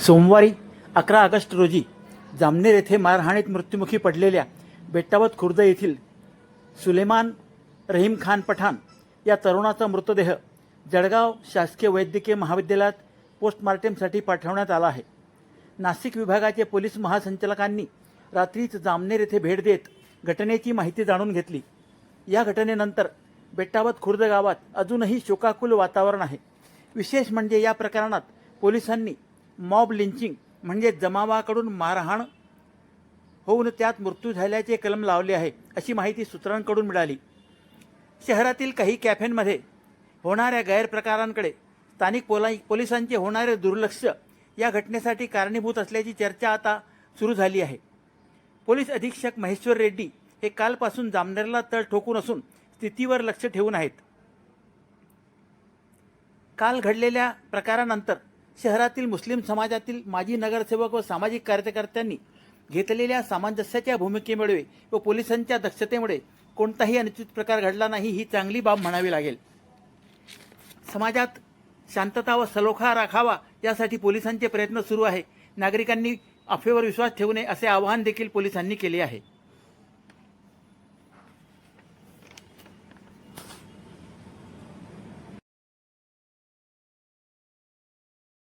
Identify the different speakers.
Speaker 1: सोमवारी अकरा ऑगस्ट रोजी जामनेर येथे मारहाणीत मृत्युमुखी पडलेल्या बेट्टावत खुर्द येथील सुलेमान रहीम खान पठाण या तरुणाचा मृतदेह जळगाव शासकीय वैद्यकीय महाविद्यालयात पोस्टमार्टमसाठी पाठवण्यात आला आहे. नाशिक विभागाचे पोलीस महासंचालकांनी रात्रीच जामनेर येथे भेट देत घटनेची माहिती जाणून घेतली. या घटनेनंतर बेट्टावत खुर्द गावात अजूनही शोकाकुल वातावरण आहे. विशेष म्हणजे या प्रकरणात पोलिसांनी मॉब लिंचिंग म्हणजे जमावाकडून मारहाण होऊन त्यात मृत्यू झाल्याचे कलम लावले आहे अशी माहिती सूत्रांकडून मिळाली. शहरातील काही कॅफेंमध्ये होणाऱ्या गैरप्रकारांकडे स्थानिक पोला पोलिसांचे होणारे दुर्लक्ष या घटनेसाठी कारणीभूत असल्याची चर्चा आता सुरू झाली आहे. पोलीस अधीक्षक महेश्वर रेड्डी हे कालपासून जामनेरला तळ ठोकून असून स्थितीवर लक्ष ठेवून आहेत. काल घडलेल्या प्रकारानंतर शहरातील मुस्लिम समाजातील माजी नगरसेवक व सामाजिक कार्यकर्त्यांनी घेतलेल्या सामंजस्याच्या भूमिकेमुळे व पोलिसांच्या दक्षतेमुळे कोणताही अनुचित प्रकार घडला नाही ही चांगली बाब म्हणावी लागेल. समाजात शांतता व सलोखा राखावा यासाठी पोलिसांचे प्रयत्न सुरू आहे. नागरिकांनी अफेवर विश्वास ठेवू नये असे आवाहन देखील पोलिसांनी केले आहे.